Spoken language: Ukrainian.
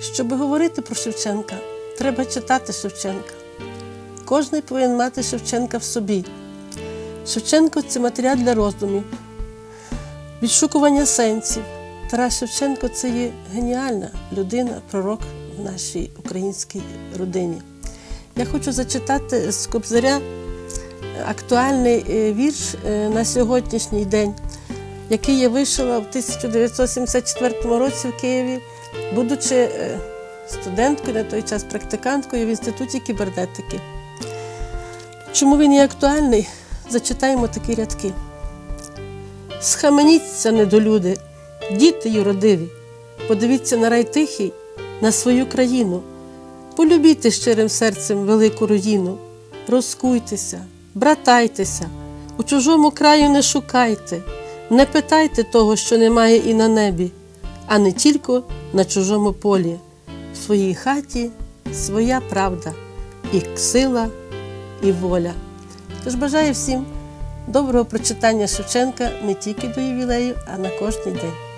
Щоб говорити про Шевченка, треба читати Шевченка. Кожний повинен мати Шевченка в собі. Шевченко це матеріал для роздумів, відшукування сенсів. Тарас Шевченко це є геніальна людина, пророк в нашій українській родині. Я хочу зачитати з Кобзаря актуальний е, вірш е, на сьогоднішній день, який я вишила в 1974 році в Києві, будучи е, студенткою, на той час практиканткою в інституті кібернетики. Чому він є актуальний? Зачитаємо такі рядки. Схаменіться, недолюди, діти юродиві, подивіться на рай тихий, на свою країну, полюбіте щирим серцем велику руїну, розкуйтеся, братайтеся, у чужому краю не шукайте, не питайте того, що немає і на небі, а не тільки на чужому полі. В своїй хаті своя правда, і сила, і воля. Тож бажаю всім доброго прочитання Шевченка не тільки до ювілею, а на кожний день.